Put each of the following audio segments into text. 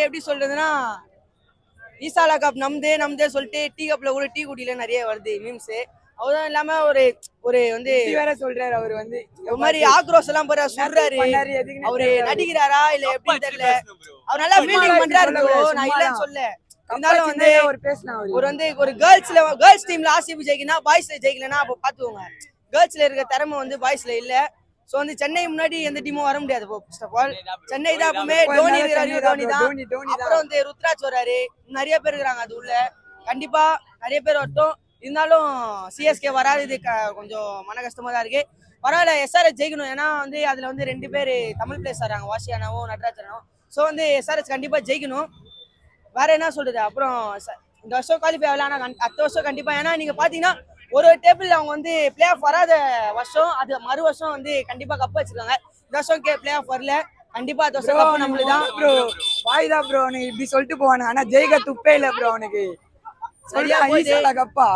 எப்படி சொல்றதுன்னா ஈசாலா கப் நம்தே நம்தே சொல்லிட்டு டீ கப்ல கூட டீ குடியில நிறைய வருது மீம்ஸ் அதுவும் இல்லாம ஒரு ஒரு வந்து வேற சொல்றாரு அவர் வந்து. ஒரு மாதிரி ஆக்ரோஷ் எல்லாம் போற சொல்றாரு. அவரு. நடிக்கிறாரா இல்ல எப்படின்னு தெரியல. அவர் நல்லா ஃபீல்டிங் பண்றாரு நான் இல்லைன்னு. சொல்ல இருந்தாலும் வந்து ஒரு பேசினா ஒரு வந்து ஒரு கேர்ள்ஸ்ல கேர்ள்ஸ் டீம்ல ஆர்சிபி ஜெயிக்கனா பாய்ஸ்ல ஜெயிக்கலனா அப்ப பாத்துக்கோங்க. கேர்ள்ஸ்ல இருக்க திறமை வந்து பாய்ஸ்ல இல்ல. சோ வந்து சென்னை முன்னாடி எந்த டீமும் வர முடியாது. ஃபர்ஸ்ட் ஆஃப் ஆல் சென்னை தான் எப்பவுமே டோனி இருக்கிறாரு டோனி அப்புறம் வந்து ருத்ராஜ் வராரு. நிறைய பேர் இருக்கிறாங்க அது உள்ள. கண்டிப்பா நிறைய பேர் வரட்டும். இருந்தாலும் சிஎஸ்கே வராதது க- கொஞ்சம் மன கஷ்டமா தான் இருக்கு. பரவாயில்ல எஸ்ஆர்எஸ் ஜெயிக்கணும். ஏன்னா வந்து அதுல வந்து ரெண்டு பேர் தமிழ் பிளேஸ் வராங்க. வாசியானாவும் நடராஜனும் ஸோ வந்து எஸ்ஆர்எஸ் கண்டிப்பா ஜெயிக்கணும். வேற என்ன சொல்றது? அப்புறம் ச- இந்த வருஷம் குவாலிஃபை ஆகல. ஆனா அடுத்த வருஷம் கண்டிப்பா. ஏன்னா நீங்க பாத்தீங்கன்னா ஒரு ஒரு டேபிள் அவங்க வந்து பிளே ஆஃப் வராத வருஷம் அது மறு வருஷம் வந்து கண்டிப்பா கப் வச்சிருக்காங்க. இந்த வருஷம் கே பிளே ஆஃப் வரல. கண்டிப்பா அடுத்த வருஷம் கப் நம்மளுக்கு தான் ப்ரோ வாய் தான் ப்ரோ அவனுக்கு இப்படி சொல்லிட்டு போவானு. ஆனா ஜெயிக்க துப்பே இல்ல ப்ரோ அவனுக்கு. சரியா. ஈசாலா கப்பா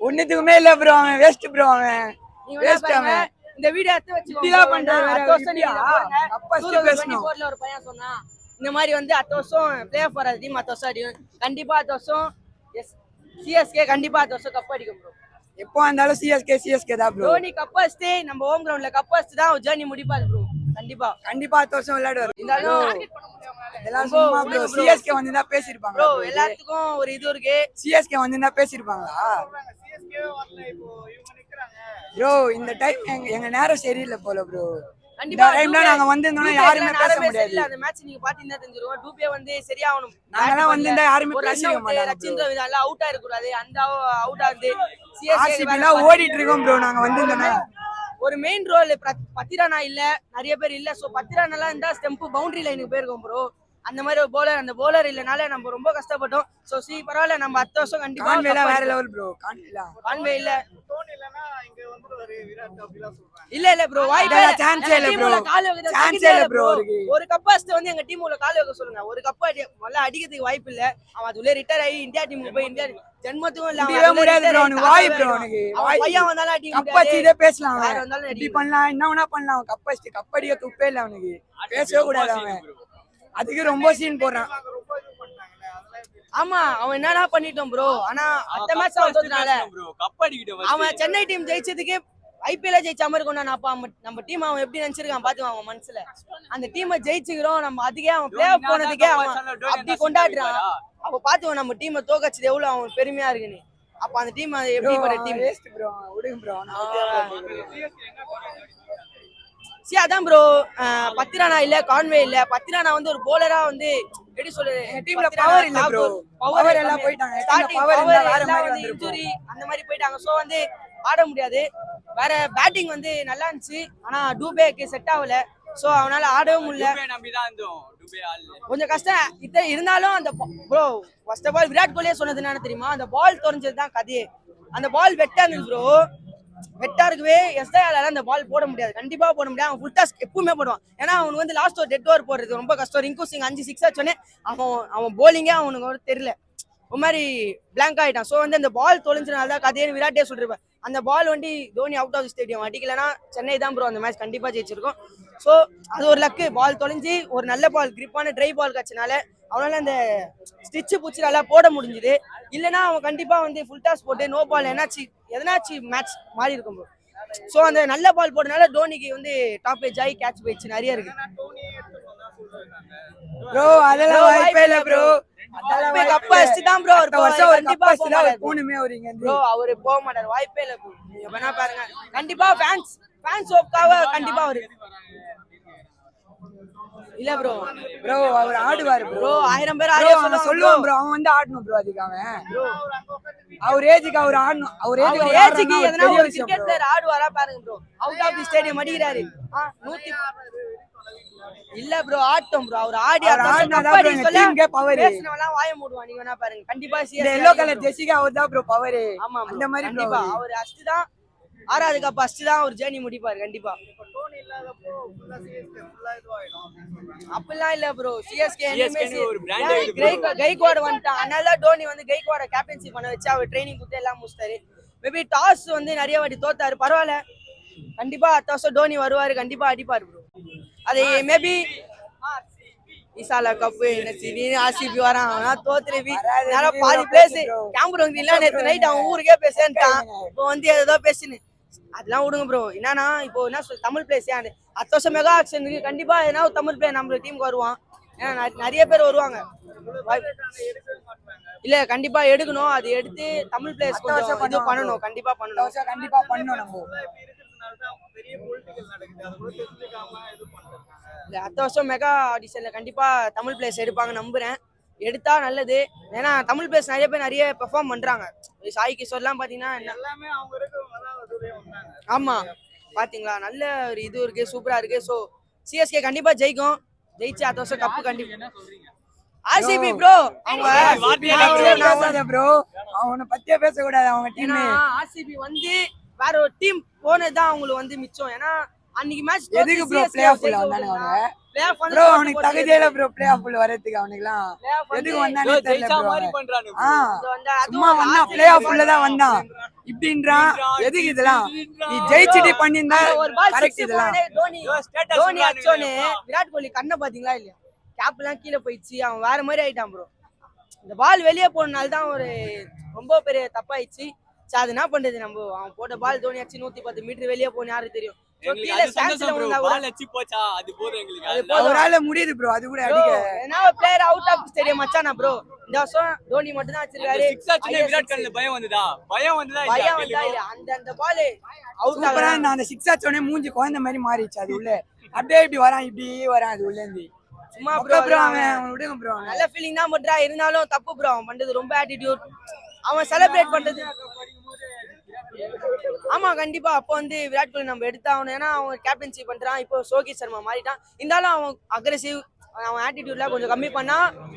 ஒண்ணுத்துக்குமே இல்ல ப்ரோ அவன். வேஸ்ட் ப்ரோ அவன். பாருங்க, அவன். இந்த வீடியோ எடுத்து. இப்படிலாம் பண்றாரு வேற, அடுத்த வருஷம் நீங்க இப்படியா? பாருங்க. கப்பா 2024 ல ஒரு பையன் சொன்னான் இந்த மாதிரி வந்து அடுத்த வருஷம் பிளே ஆஃப் வராது. டீம் அடுத்த வருஷம் அடிக்கும் கண்டிப்பா அடுத்த வருஷம் எஸ் சிஎஸ்கே கண்டிப்பா அடுத்த வருஷம் கப் அடிக்கும் ப்ரோ எப்போ இருந்தாலும் சிஎஸ்கே சிஎஸ்கே தான் ப்ரோ தோனி கப் அடிச்சுட்டு நம்ம ஹோம் கிரவுண்ட்ல கப் அடிச்சுட்டு தான் ஜேர்னி முடிப்பாரு ப்ரோ கண்டிப்பா. கண்டிப்பா அடுத்த வருஷம் விளையாடுவாரு. இருந்தாலும் bro, சும்மா ப்ரோ bro. சிஎஸ்கே வந்து தான் பேசிருப்பாங்க ப்ரோ எல்லாத்துக்கும் ஒரு இது இருக்கு. சிஎஸ்கே வந்து தான் பேசிருப்பாங்களா ப்ரோ இந்த டைம் எங்க எங்க நேரம் சரியில்லை போல ப்ரோ கண்டிப்பா டைம்ல நாங்க வந்திருந்தோம்னா யாருமே பேச முடியாது. அந்த மேட்ச் நீங்க பாத்தீங்கன்னா தெரிஞ்சிரும். டூபே வந்து சரியாகணும். நாங்கெல்லாம் வந்திருந்தா யாருமே பேசிக்க மாட்டாங்க ரச்சிந்திர விதால அவுட் ஆயிருக்கூடாது அந்த அவுட் ஆகுது ஆர்சிபிலாம் ஓடிட்டு இருக்கோம் ப்ரோ நாங்க வந்திருந்தோம்னா. ஒரு மெயின் ரோல் பத்திரானா இல்ல. நிறைய பேர் இல்ல. சோ பத்திரானெல்லாம் இருந்தா ஸ்டெம்ப் பவுண்டரி லைனுக்கு போயிருக்கோம் ப்ரோ அந்த மாதிரி ஒரு bowler அந்த bowler இல்லனால நம்ம ரொம்ப கஷ்டப்பட்டோம். சோ சி பரவாயில்ல நம்ம அடுத்த வருஷம் கண்டிப்பா கான்வேலா வேற. Level bro கான்வேலா. கான்வே இல்ல. இல்ல இல்ல ப்ரோ வாய்ப்பே அதெல்லாம் chance ஏ இல்ல bro. கால் வைக்கிறது Chance தகுதியே ஏ இல்ல இல்ல bro bro. இருக்கு. ஒரு கப்பாஸ்ட் வந்து எங்க டீம் உள்ள கால் வைக்க சொல்லுங்க. ஒரு கப் அடி முதல்ல அடிக்கிறதுக்கு வாய்ப்பு இல்ல. அவன் அதுல ரிட்டையர் ஆகி இந்தியா டீமுக்கு போய் இந்தியா ஜென்மத்துக்கும் இல்ல அவன் முடியாது bro அவனுக்கு வாய் bro தாத்தா அவனுக்கு பையன் வந்தாலும் அடிக்க கப் அடிச்சு இதே பேசலாம் அவன். வந்தாலும் இப்படி பண்ணலாம் என்ன வேணா பண்ணலாம். அவன் கப் அடிச்சு கப் அடிக்க துப்பே இல்ல அவனுக்கு. பேசவே கூடாது அவன். அதுக்கு ரொம்ப சீன் போடுறான். ஆமா அவன் என்னடா பண்ணிட்டோம் ப்ரோ ஆனா அந்த மேட்ச் அவன் தோத்துனால அவன் சென்னை டீம் ஜெயிச்சதுக்கு ஐபிஎல்ல ஜெயிச்ச மாதிரி கொண்டான் அப்ப அவன் நம்ம டீம் அவன் எப்படி நினைச்சிருக்கான் பாத்துவான் அவன் மனசுல. அந்த டீமை ஜெயிச்சுக்கிறோம் நம்ம அதுக்கே அவன் பிளே ஆஃப் போனதுக்கே அவன் அப்படி கொண்டாடுறான். அப்ப பாத்துவான் நம்ம டீமை தோக்கச்சது எவ்வளவு? அவன் பெருமையா இருக்குன்னு அப்ப அந்த டீம் எப்படிப்பட்ட டீம் வேஸ்ட் ப்ரோ விடுங்க ப்ரோ சி அதான் ப்ரோ பத்திரானா இல்ல கான்வே இல்ல. பத்திரானா வந்து ஒரு போலரா வந்து எப்படி சொல்றது டீம்ல பவர் இல்ல ப்ரோ பவர் எல்லாம் போயிட்டாங்க. ஸ்டார்டிங் பவர் வேற மாதிரி வந்து இன்ஜுரி அந்த மாதிரி போயிட்டாங்க. சோ வந்து ஆட முடியாது. வேற பேட்டிங் வந்து நல்லா இருந்துச்சு. ஆனா டூபேக்கு செட் ஆகல. சோ அவனால ஆடவும் முடியல. கொஞ்சம் கஷ்டம். இத்த இருந்தாலும் அந்த bro first of all Virat கோலியே சொன்னது என்னன்னு தெரியுமா? அந்த பால் தொலைஞ்சது தான் கதையே. அந்த பால் வெட்டா இருந்தது ப்ரோ வெட்டா இருக்கவே. எஸ்ஐஆல அந்த பால் போட முடியாது. கண்டிப்பா போட முடியாது. அவன் ஃபுல் டாஸ் எப்பவுமே போடுவான். ஏன்னா அவனுக்கு வந்து லாஸ்ட் ஒரு டெட் ஓவர் போடுறது ரொம்ப கஷ்டம். ரிங்கு சிங் அஞ்சு சிக்ஸ் ஆச்சோடனே அவன் அவன் போலிங்கே அவனுக்கு ஒரு தெரியல. ஒரு மாதிரி பிளாங்க் ஆயிட்டான். ஸோ வந்து அந்த பால் தொலைஞ்சனால தான் கதையே விராட்டே சொல்லிருப்பேன். அந்த பால் வந்து தோனி அவுட் ஆஃப் ஸ்டேடியம் அடிக்கலைன்னா சென்னை தான் ப்ரோ அந்த மேட்ச் கண்டிப்பா ஜெயிச்சிருக்கும். ஸோ அது ஒரு லக்கு பால் தொலைஞ்சு ஒரு நல்ல பால் கிரிப்பான ட்ரை பால் காய்ச்சனால அவனால அந்த ஸ்டிச்சு பூச்சி நல்லா போட முடிஞ்சுது. இல்லைன்னா அவன் கண்டிப்பா வந்து ஃபுல் டாஸ் போட்டு நோ பால் என்னாச்சு எதனாச்சு மேட்ச் மாறி இருக்கும் ப்ரோ ஸோ அந்த நல்ல பால் போட்டனால தோனிக்கு வந்து டாப் ஏஜ் ஆகி கேட்ச் போயிடுச்சு நிறைய இருக்கு. ப்ரோ அதெல்லாம் வாய்ப்பே இல்ல ப்ரோ அடிச்சு தான் ப்ரோ அடுத்த வருஷம் ஒரு கண்டிப்பா கப் ஒரு பூணுமே வரீங்க ப்ரோ அவரு போக மாட்டாரு. வாய்ப்பே இல்ல ப்ரோ நீங்க வேணா பாருங்க. கண்டிப்பா ஃபேன்ஸ் ஃபேன்ஸ் ஓப்காவ கண்டிப்பா அவரு. இல்ல ப்ரோ ப்ரோ அவர் ஆடுவாரு ப்ரோ ஆயிரம் பேர் சொல்லுவாங்க சொல்லுவான் ப்ரோ அவன் வந்து ஆடணும் ப்ரோ அதுக்கு அவன். அவர் ஏஜுக்கு அவர் ஆடணும். அவர் அவர் ஏஜுக்கு ஏஜுக்கு எதனா ஒரு கிரிக்கெட். பிளேயர் ஆடுவாரா பாருங்க bro out of the stadium அடிக்கிறாரு. நூத்தி இல்ல ப்ரோ ஆட்டம் ப்ரோ அவர் ஆடி அவர் அடுத்த வருஷம் ஆடினாதான் cup bro அடிக்க எங்க சொல்ல team க்கே power. பேசினவெல்லாம் வாய மூடுவான். நீங்க வேணா பாருங்க. கண்டிப்பா இந்த எல்லோ கலர் ஜெர்சிக்கு அவர் தான் ப்ரோ பவர் ஆமா. அந்த மாதிரி கண்டிப்பா. அவரு. அவர் அஸ்ட் தான் ஆறாவது கப் அஸ்ட் தான் ஒரு ஜேர்னி முடிப்பாரு கண்டிப்பா. அப்படிலாம் இல்ல ப்ரோ சிஎஸ்கே CSK ஒரு brand ஆயிடுது bro. கைக்வாட் வந்துட்டான் அதனால தான் டோனி வந்து கைக்வாட கேப்டன்சி பண்ண வச்சு அவர் ட்ரைனிங் கொடுத்து எல்லாம் முடிச்சிட்டாரு. மேபி டாஸ் வந்து நிறைய வாட்டி தோத்தாரு. பரவாயில்ல. கண்டிப்பா அடுத்த வருஷம் டோனி வருவாரு. கண்டிப்பா அடிப்பாரு ப்ரோ அது மேபி ஈசால கப்பு என்ன திடீர்னு ஆர்சிபி வரான். அவனா தோத்துருவி. பாதி பிளேஸ் bro. கேம்பர் இல்ல. நேத்து நைட் அவன் ஊருக்கே பேசுன்ட்டான் இப்போ வந்து ஏதோ பேசுன்னு அதெல்லாம் விடுங்க ப்ரோ என்னன்னா இப்போ என்ன சொல் தமிழ் பிளேஸ் ஏன் அடுத்த வருஷம் மெகா ஆக்ஷன் இருக்கு. கண்டிப்பா ஏன்னா தமிழ் பிளேயர் நம்ம டீமுக்கு வருவான். ஏன்னா நிறைய பேர் வருவாங்க. இல்ல கண்டிப்பா எடுக்கணும். அது எடுத்து தமிழ் வருஷம் கொஞ்சம் இது பண்ணணும். கண்டிப்பா பண்ணணும். கண்டிப்பா பண்ணணும் நம்ம. இல்ல அடுத்த வருஷம் மெகா ஆடிஷன்ல கண்டிப்பா தமிழ் பிளேஸ் எடுப்பாங்க நம்புறேன். எடுத்தா நல்லது. ஏன்னா தமிழ் பிளேஸ் நிறைய பேர் நிறைய பெர்ஃபார்ம் பண்றாங்க. சாய் கிஷோர்லாம் பாத்தீங்கன்னா என்ன- ஆமா. பாத்தீங்களா? நல்ல ஒரு இது இருக்கு சூப்பரா இருக்கு. சோ சிஎஸ்கே கண்டிப்பா ஜெயிக்கும். ஜெயிச்சு அடுத்த வருஷம் கப்பு கண்டிப்பா ஆர்சிபி ப்ரோ அவங்க ப்ரோ அவனை பத்தியே பேசக்கூடாது அவங்க டீம் ஆர்சிபி வந்து வேற ஒரு டீம் போனதுதான் அவங்களுக்கு வந்து மிச்சம். ஏன்னா அன்னைக்கு மேட்ச் எதுக்கு ப்ரோ பிளே ஆஃப்ல வந்தானே அவனுங்க ப்ரோ அவனுக்கு தகுதியே இல்ல ப்ரோ பிளே ஆஃப்ல வரதுக்கு அவனுக்குலாம் எதுக்கு வந்தானே தெரியல ப்ரோ மாதிரி பண்றானு ஆ. சும்மா வந்தா பிளே ஆஃப்ல தான் வந்தான். இப்படின்றான். எதுக்கு இதெல்லாம்? நீ ஜெயிச்சுட்டு பால் கரெக்ட் இதெல்லாம். தோனி. தோனி அச்சோனே விராட் கோலி கண்ணை பாத்தீங்களா இல்லையா? கேப் எல்லாம் கீழே போயிடுச்சு. அவன் வேற மாதிரி ஆயிட்டான் ப்ரோ இந்த பால் வெளியே போனனால தான் ஒரு ரொம்ப பெரிய தப்பாயிடுச்சு. சரி அது என்ன பண்றது நம்ம? அவன் போட்ட பால் தோனி அடிச்சு நூத்தி பத்து மீட்டர் வெளியே போன யாருக்கு தெரியும்? முடியுது ப்ரோ அது கூட அடிக்க. ஏன்னா பிளேயர் அவுட் ஆஃப் ஸ்டேடியம் மச்சானா ப்ரோ இந்த வருஷம் தோனி மட்டும் தான் வச்சிருக்காரு. விராட் பயம் வந்துதா? பயம் வந்துதா இல்லையா? பயம் கேளு வந்தா bro. இல்ல அந்த அந்த பால் அவுட் சூப்பரா ஆகுது? நான் அந்த சிக்ஸ் அடிச்சோடனே மூஞ்சி குழந்தை மாதிரி மாறிடுச்சு அது உள்ள. அப்படியே இப்படி வரான் இப்படி வரான் அது உள்ள இருந்து. சும்மா ப்ரோ ப்ரோ அவன் அவன் விடுங்க ப்ரோ நல்ல ஃபீலிங் தான் பண்றா இருந்தாலும் தப்பு ப்ரோ அவன் பண்றது ரொம்ப ஆட்டிடியூட் அவன் செலிப்ரேட் பண்றது. ஆமா கண்டிப்பா. அப்போ வந்து விராட் கோலி நம்ம எடுத்தாகணும். ஏன்னா அவன் கேப்டன்சி பண்றான். இப்போ சோகி சர்மா மாறிட்டான். இருந்தாலும் அவன் அக்ரெசிவ் அவன் ஆட்டிடியூட்ல கொஞ்சம் கம்மி பண்ணா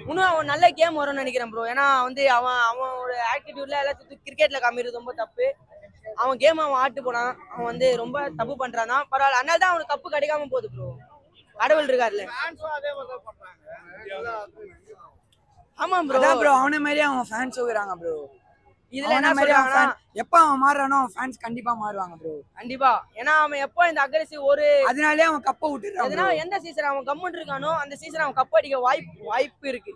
இன்னும் அவன் நல்ல கேம் வரும்னு நினைக்கிறேன் ப்ரோ ஏன்னா வந்து அவன் அவனோட ஆட்டிடியூட்ல எல்லாத்துக்கும் கிரிக்கெட்ல காமிக்கிறது ரொம்ப தப்பு. அவன் கேம் அவன் ஆட்டு போனான் அவன் வந்து ரொம்ப தப்பு பண்றான். தான் பரவாயில்ல. அதனால தான் அவனுக்கு கப்பு கிடைக்காம போகுது ப்ரோ கடவுள் இருக்காருல்ல. ஆமா ப்ரோ அதான் ப்ரோ அவன மாதிரியே அவன் ஃபேன்ஸ் இருக்கிறாங்க ப்ரோ இதுல என்ன மாதிரி அவன் எப்ப அவன் மாறுறானோ அவன் ஃபேன்ஸ் கண்டிப்பா மாறுவாங்க ப்ரோ கண்டிப்பா. ஏன்னா அவன் எப்போ இந்த அக்ரெசிவ் ஒரு அதனாலே அவன் கப்ப விட்டுறான் bro. எந்த சீசன் அவன் கம்முன்னு இருக்கானோ அந்த சீசன் அவன் கப் அடிக்க வாய்ப்பு வாய்ப்பு இருக்கு.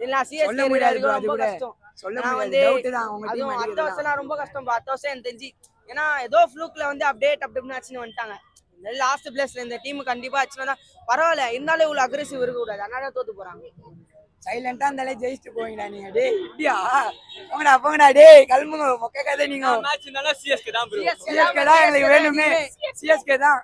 இல்ல சிஎஸ்கே ரொம்ப கூட. கஷ்டம். சொல்ல வந்து அதுவும் அடுத்த வருஷம்லாம் ரொம்ப கஷ்டம். அடுத்த வருஷம் எனக்கு தெரிஞ்சு. ஏன்னா ஏதோ ஃப்ளூக்ல வந்து அப்டேட் அப்படின்னு ஆச்சுன்னு வந்துட்டாங்க. லாஸ்ட் பிளேஸ்ல இந்த டீம் கண்டிப்பா ஆச்சுன்னா பரவாயில்ல. இருந்தாலும் இவ்வளவு அக்ரெசிவ் இருக்க கூடாது அதனால தோத்து போறாங்க. சைலண்டா இருந்தாலே ஜெயிச்சுட்டு போவீங்களா நீங்க? டேய் இப்படியா? போங்கடா போங்கடா டேய் கிளம்புங்க மொக்க கதை நீங்க. மேட்ச் நல்லா சிஎஸ்கே தான் சிஎஸ்கே தான் எங்களுக்கு வேணுமே. சிஎஸ்கே தான்.